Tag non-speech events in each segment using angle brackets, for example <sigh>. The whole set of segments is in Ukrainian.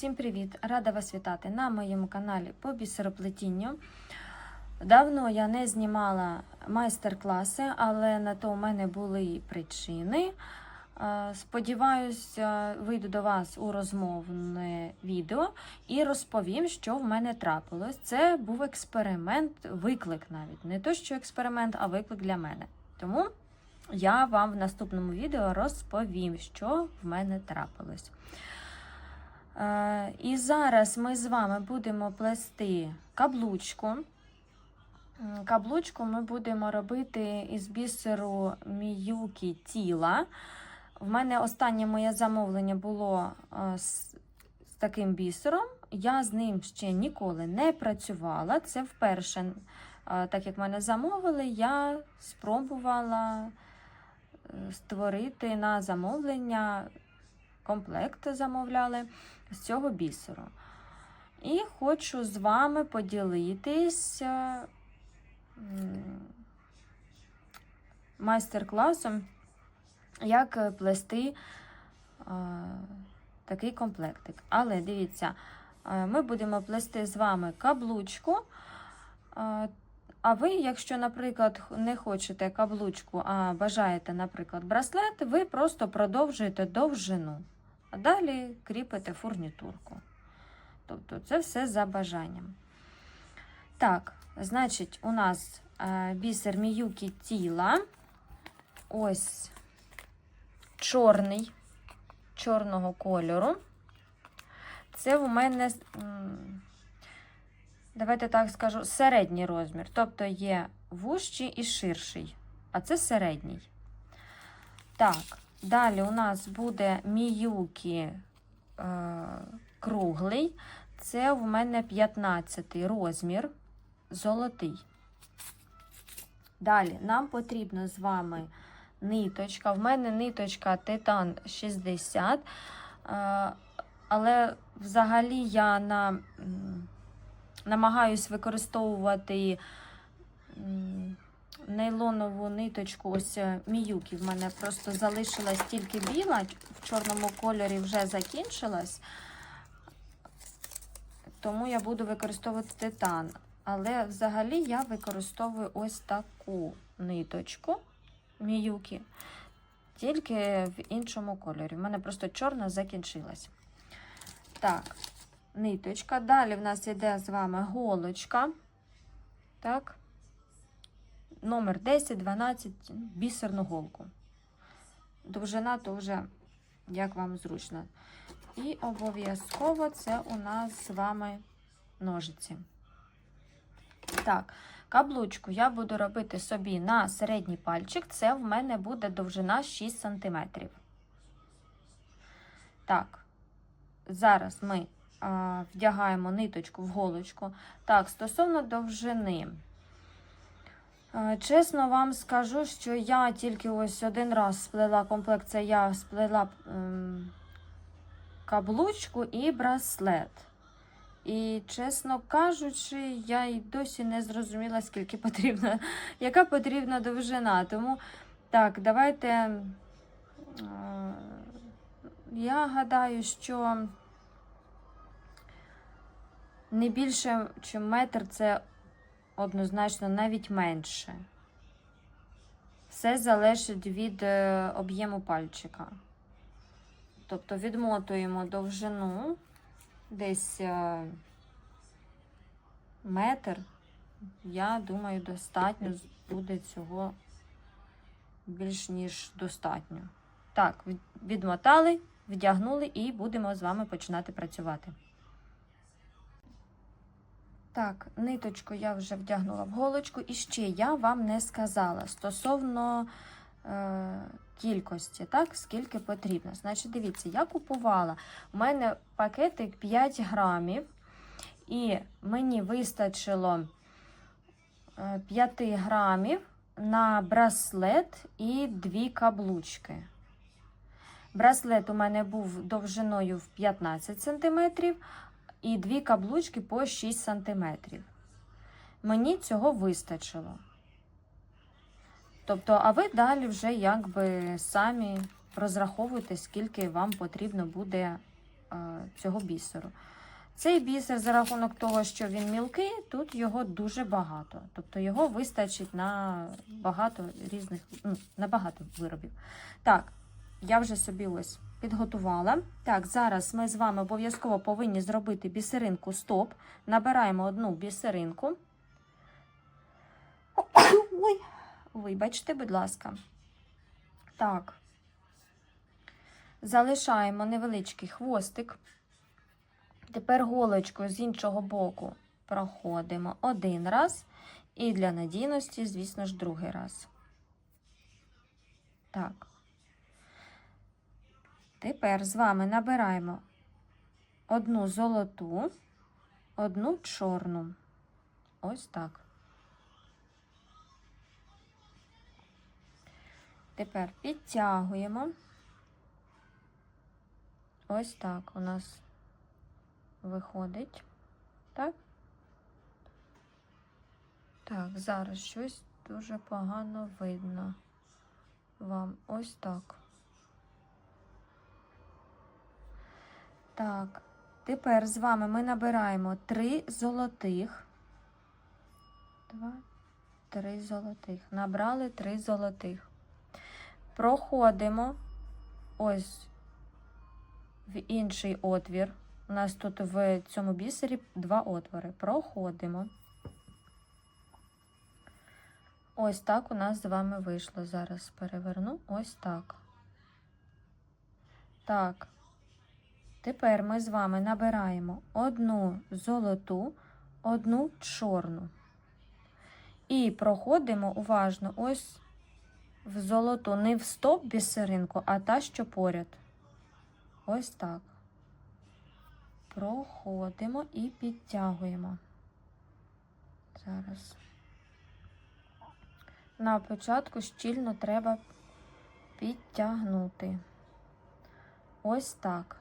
Всім привіт! Рада вас вітати на моєму каналі по бісероплетінню. Давно я не знімала майстер-класи, але на то у мене були причини. Е, Сподіваюсь, е, вийду до вас у розмовне відео і розповім, що в мене трапилось. Це був експеримент, виклик навіть. Не то, що експеримент, а виклик для мене. Тому я вам в наступному відео розповім, що в мене трапилось. Е, І зараз ми з вами будемо плести каблучку. Каблучку ми будемо робити із бісеру міюкі тіла. В мене останнє моє замовлення було е, з, таким бісером. Я з ним ще ніколи не працювала. Це вперше, е, так як мене замовили, я спробувала створити на замовлення комплект замовляли з цього бісеру. І хочу з вами поділитись е, майстер-класом, як плести е, такий комплектик. Але дивіться, е, ми будемо плести з вами каблучку. А ви, якщо, наприклад, не хочете каблучку, а бажаєте, наприклад, браслет, ви просто продовжуєте довжину. А далі кріпите фурнітурку. Тобто це все за бажанням. Так, значить, у нас е, бісер міюкі тіла. Ось чорний, чорного кольору. Це у мене, давайте так скажу, середній розмір. Тобто є вужчий і ширший, а це середній. Так, Далі у нас буде міюкі е, круглий. Це в мене 15 розмір, золотий. Далі нам потрібно з вами ниточка. В мене ниточка Титан 60. Е, але взагалі я на, намагаюсь використовувати. м, нейлонову ниточку, ось е, міюки. В мене просто залишилась тільки біла, в чорному кольорі вже закінчилась. Тому я буду використовувати титан. Але взагалі я використовую ось таку ниточку міюки, тільки в іншому кольорі. У мене просто чорна закінчилась. Так, ниточка. Далі в нас йде з вами голочка. Так номер 10, 12, бісерну голку. Довжина то вже як вам зручно. І обов'язково це у нас з вами ножиці. Так, каблучку я буду робити собі на середній пальчик. Це в мене буде довжина 6 см. Так, зараз ми а, вдягаємо ниточку в голочку. Так, стосовно довжини. Е, Чесно вам скажу, що я тільки ось один раз сплела комплект, це я сплела ем, каблучку і браслет. І, чесно кажучи, я й досі не зрозуміла, скільки потрібно, <laughs> яка потрібна довжина. Тому так, давайте. Е, я гадаю, що не більше, ніж метр це однозначно навіть менше. Все залежить від е, об'єму пальчика. Тобто відмотуємо довжину десь е, метр. Я думаю, достатньо буде цього більш ніж достатньо. Так, відмотали, вдягнули і будемо з вами починати працювати. Так, ниточку я вже вдягнула в голочку, і ще я вам не сказала стосовно е, кількості, так, скільки потрібно. Значить, дивіться, я купувала. У мене пакетик 5 грамів, і мені вистачило 5 грамів на браслет і дві каблучки. Браслет у мене був довжиною в 15 см, і дві каблучки по 6 см. Мені цього вистачило. Тобто, а ви далі вже якби самі розраховуєте, скільки вам потрібно буде е, цього бісеру. Цей бісер, за рахунок того, що він мілкий, тут його дуже багато. Тобто його вистачить на багато різних, ну, на багато виробів. Так, я вже собі ось підготувала. Так, зараз ми з вами обов'язково повинні зробити бісеринку стоп. Набираємо одну бісеринку. <coughs> Ой, вибачте, будь ласка. Так. Залишаємо невеличкий хвостик. Тепер голочкою з іншого боку проходимо один раз. І для надійності, звісно ж, другий раз. Так. Тепер з вами набираємо одну золоту, одну чорну. Ось так. Тепер підтягуємо. Ось так у нас виходить. Так? Так, зараз щось дуже погано видно вам. Ось так. Так, тепер з вами ми набираємо три золотих. Два, три золотих. Набрали три золотих. Проходимо ось в інший отвір. У нас тут в цьому бісері два отвори. Проходимо. Ось так у нас з вами вийшло. Зараз переверну. Ось так. Так. Тепер ми з вами набираємо одну золоту, одну чорну. І проходимо уважно ось в золоту, не в стоп бісеринку, а та, що поряд. Ось так. Проходимо і підтягуємо. Зараз. На початку щільно треба підтягнути. Ось так.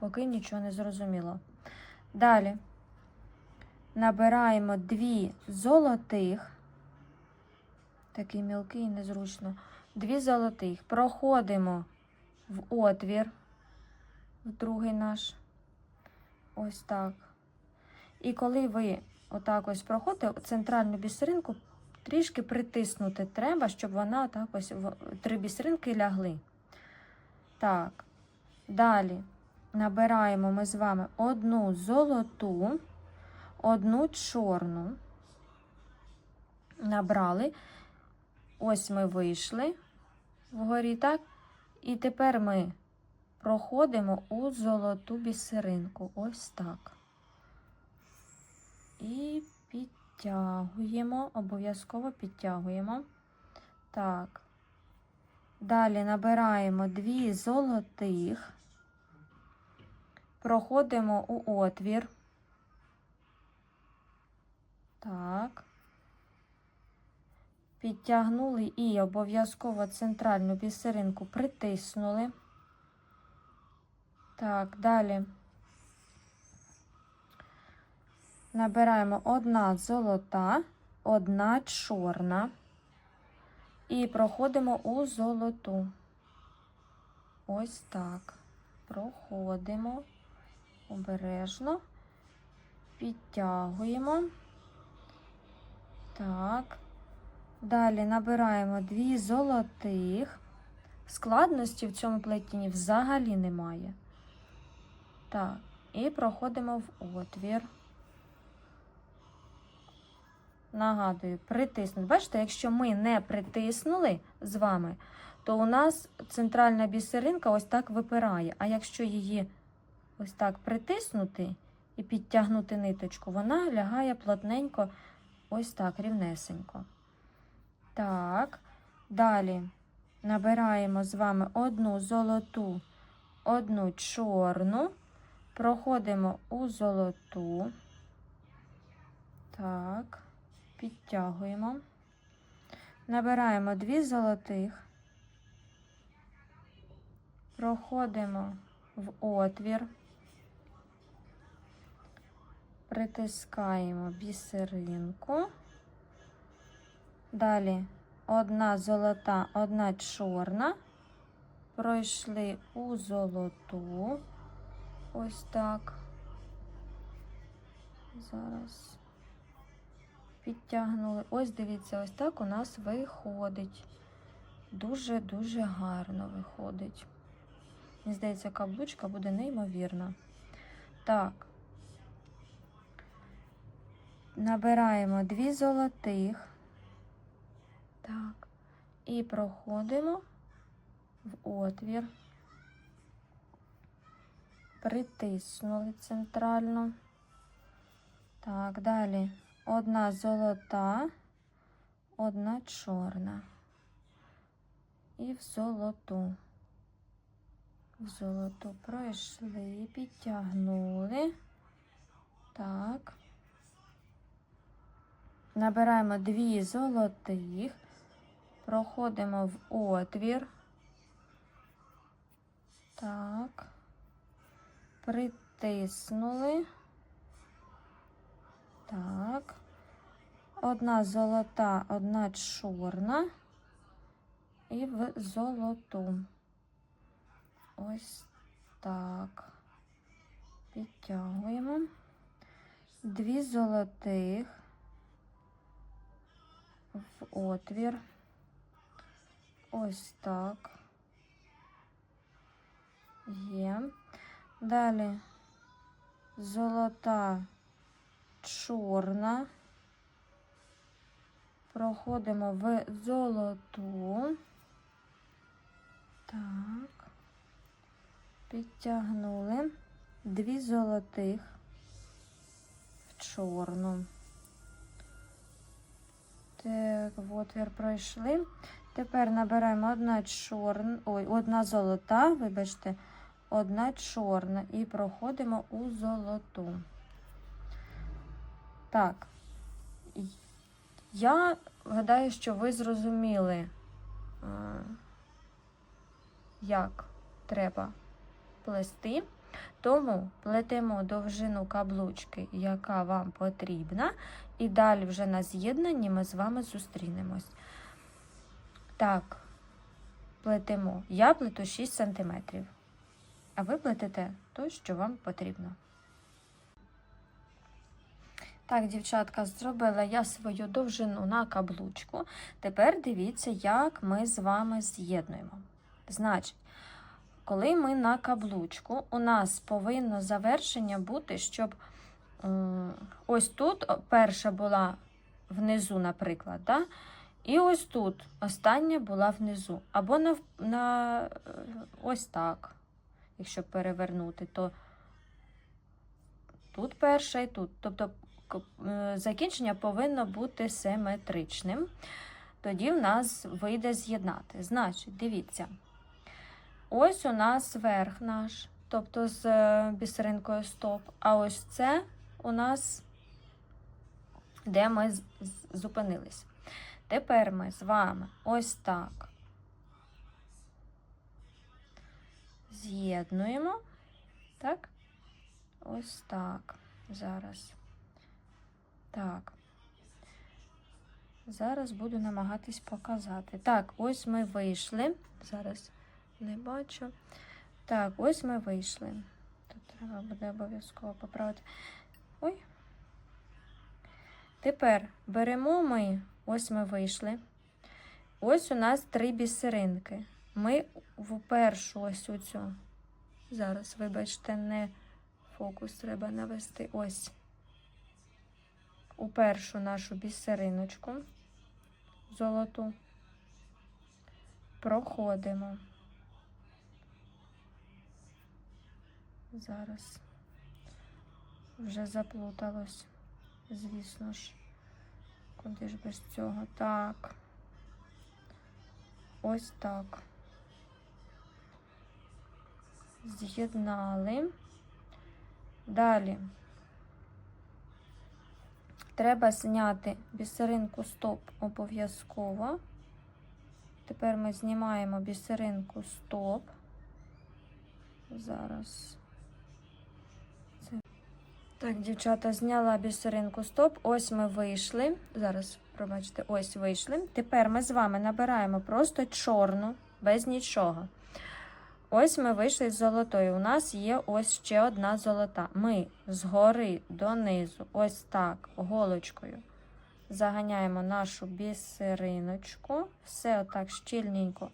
Поки нічого не зрозуміло. Далі набираємо дві золотих. Такий мілкий незручно. Дві золотих. Проходимо в отвір, в другий наш. Ось так. І коли ви отак ось проходите, центральну бісеринку трішки притиснути треба, щоб вона отак ось три бісеринки лягли. Так, далі набираємо ми з вами одну золоту, одну чорну. Набрали. Ось ми вийшли вгорі, так? І тепер ми проходимо у золоту бісеринку. Ось так. І підтягуємо, обов'язково підтягуємо. Так. Далі набираємо дві золотих, проходимо у отвір. Так. Підтягнули і обов'язково центральну бісеринку притиснули. Так, далі набираємо одна золота, одна чорна і проходимо у золоту. Ось так. Проходимо обережно, підтягуємо. Так. Далі набираємо дві золотих. Складності в цьому плетінні взагалі немає. Так, і проходимо в отвір. Нагадую, притиснути. Бачите, якщо ми не притиснули з вами, то у нас центральна бісеринка ось так випирає. А якщо її ось так притиснути і підтягнути ниточку, вона лягає плотненько, ось так, рівнесенько. Так, далі набираємо з вами одну золоту, одну чорну, проходимо у золоту. Так, підтягуємо. Набираємо дві золотих, проходимо в отвір, притискаємо бісеринку. Далі одна золота, одна чорна. Пройшли у золоту. Ось так. Зараз підтягнули. Ось дивіться, ось так у нас виходить. Дуже-дуже гарно виходить. Мені здається, каблучка буде неймовірна. Так. Набираємо дві золотих. Так. І проходимо в отвір. Притиснули центрально. Так, далі одна золота, одна чорна. І в золоту. В золоту пройшли, підтягнули. Так. Набираємо дві золотих, проходимо в отвір. Так. Притиснули. Так. Одна золота, одна чорна. І в золоту. Ось так. Підтягуємо. Дві золотих в отвір. Ось так. Є. Далі золота чорна. Проходимо в золоту. Так. Підтягнули дві золотих в чорну. Так, отвір пройшли. Тепер набираємо одна чорна, ой, одна золота, вибачте, одна чорна і проходимо у золоту. Так, я гадаю, що ви зрозуміли, як треба плести. Тому плетемо довжину каблучки, яка вам потрібна, і далі вже на з'єднанні ми з вами зустрінемось. Так, плетемо. Я плету 6 см, а ви плетете то, що вам потрібно. Так, дівчатка, зробила я свою довжину на каблучку. Тепер дивіться, як ми з вами з'єднуємо. Значить, коли ми на каблучку, у нас повинно завершення бути, щоб ось тут перша була внизу, наприклад, да? і ось тут остання була внизу. Або на, на е, ось так, якщо перевернути, то тут перша і тут. Тобто е, закінчення повинно бути симетричним. Тоді в нас вийде з'єднати. Значить, дивіться. Ось у нас верх наш, тобто з е, бісеринкою стоп. А ось це у нас, де ми зупинились. Тепер ми з вами ось так з'єднуємо. Так? Ось так. Зараз. Так. Зараз буду намагатись показати. Так, ось ми вийшли. Зараз не бачу. Так, ось ми вийшли. Тут треба буде обов'язково поправити. Ой. Тепер беремо ми, ось ми вийшли. Ось у нас три бісеринки. Ми в першу ось у цю. Зараз, вибачте, не фокус треба навести. Ось. У першу нашу бісериночку золоту. Проходимо. Зараз вже заплуталось, звісно ж. Куди ж без цього? Так. Ось так. З'єднали. Далі. Треба зняти бісеринку стоп обов'язково. Тепер ми знімаємо бісеринку стоп. Зараз. Так, дівчата, зняла бісеринку стоп. Ось ми вийшли. Зараз, пробачте, ось вийшли. Тепер ми з вами набираємо просто чорну, без нічого. ось ми вийшли з золотої. У нас є ось ще одна золота. Ми згори донизу, ось так, голочкою. Заганяємо нашу бісериночку. Все отак щільненько.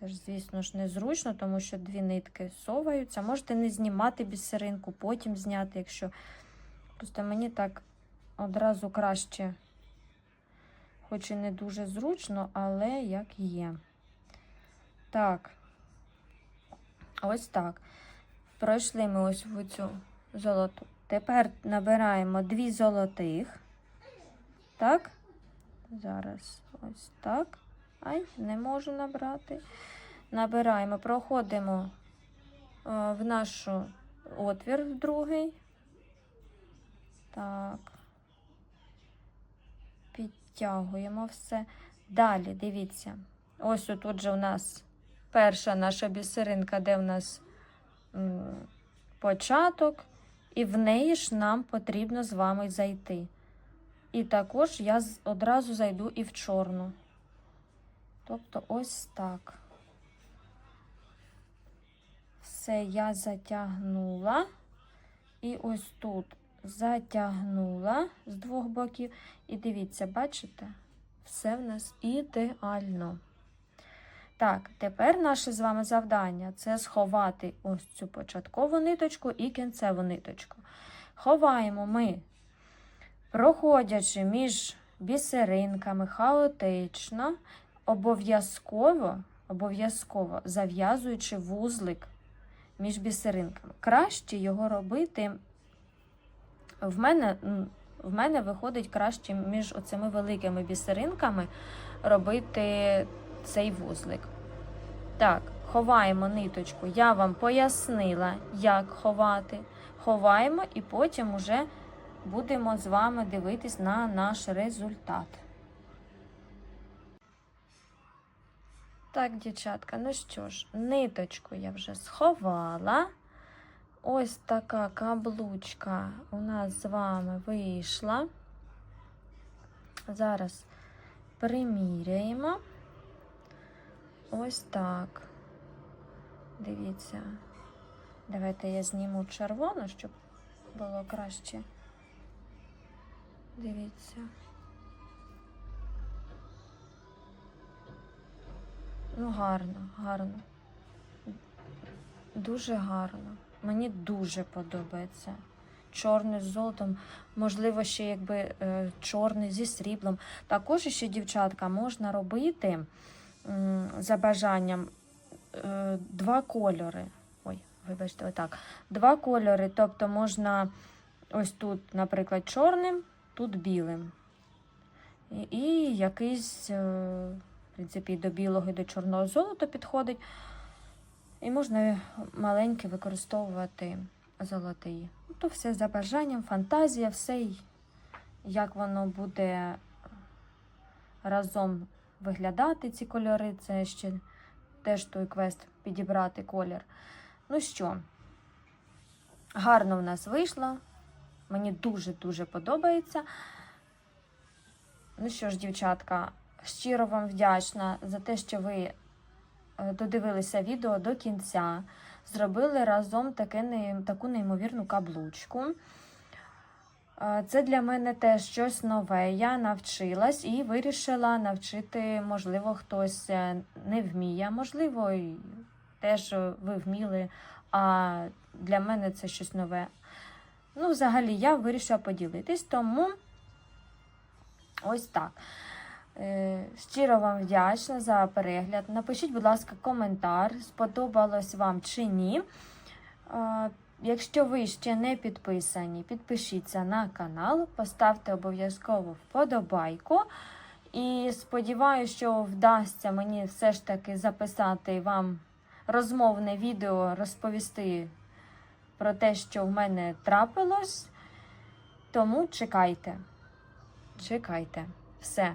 Це ж, звісно ж, незручно, тому що дві нитки соваються. Можете не знімати бісеринку, потім зняти, якщо. Просто мені так одразу краще, хоч і не дуже зручно, але як є. Так, ось так. Пройшли ми ось в цю золоту. Тепер набираємо дві золотих. Так? Зараз ось так. Ай, не можу набрати. Набираємо, проходимо е, в нашу отвір в другий. Так. Підтягуємо все. Далі, дивіться. Ось тут же у нас перша наша бісеринка, де в нас початок, і в неї ж нам потрібно з вами зайти. І також я одразу зайду і в чорну. Тобто ось так. Все я затягнула. І ось тут затягнула з двох боків. І дивіться, бачите? Все в нас ідеально. Так, тепер наше з вами завдання це сховати ось цю початкову ниточку і кінцеву ниточку. Ховаємо ми, проходячи між бісеринками хаотично, обов'язково, обов'язково зав'язуючи вузлик між бісеринками. Краще його робити. В мене, в мене виходить краще між оцими великими бісеринками робити цей вузлик. Так, ховаємо ниточку. Я вам пояснила, як ховати. Ховаємо і потім уже будемо з вами дивитись на наш результат. Так, дівчатка, ну що ж, ниточку я вже сховала. Ось така каблучка у нас з вами вийшла. Зараз приміряємо. Ось так. Дивіться. Давайте я зніму червону, щоб було краще. Дивіться. Ну, гарно, гарно. Дуже гарно. Мені дуже подобається. Чорний з золотом, можливо, ще якби е, чорний зі сріблом. Також ще, дівчатка, можна робити за бажанням е, два кольори. Ой, вибачте, отак. Два кольори. Тобто можна ось тут, наприклад, чорним, тут білим. І, і якийсь, е, в принципі, і до білого, і до чорного золота підходить. І можна маленький використовувати золотий. Ну, То все за бажанням, фантазія, все, як воно буде разом виглядати, ці кольори. Це ще теж той квест підібрати колір. Ну що, гарно в нас вийшло. Мені дуже-дуже подобається. Ну що ж, дівчатка, щиро вам вдячна за те, що ви е, додивилися відео до кінця. Зробили разом таке, таку неймовірну каблучку. Е, Це для мене теж щось нове. Я навчилась і вирішила навчити, можливо, хтось е, не вміє, можливо, теж ви вміли, а для мене це щось нове. Ну, взагалі, я вирішила поділитись, тому ось так. Е, Щиро вам вдячна за перегляд. Напишіть, будь ласка, коментар, сподобалось вам чи ні. Якщо ви ще не підписані, підпишіться на канал, поставте обов'язково вподобайку. І сподіваюся, що вдасться мені все ж таки записати вам розмовне відео, розповісти про те, що в мене трапилось. Тому чекайте. Чекайте. Все.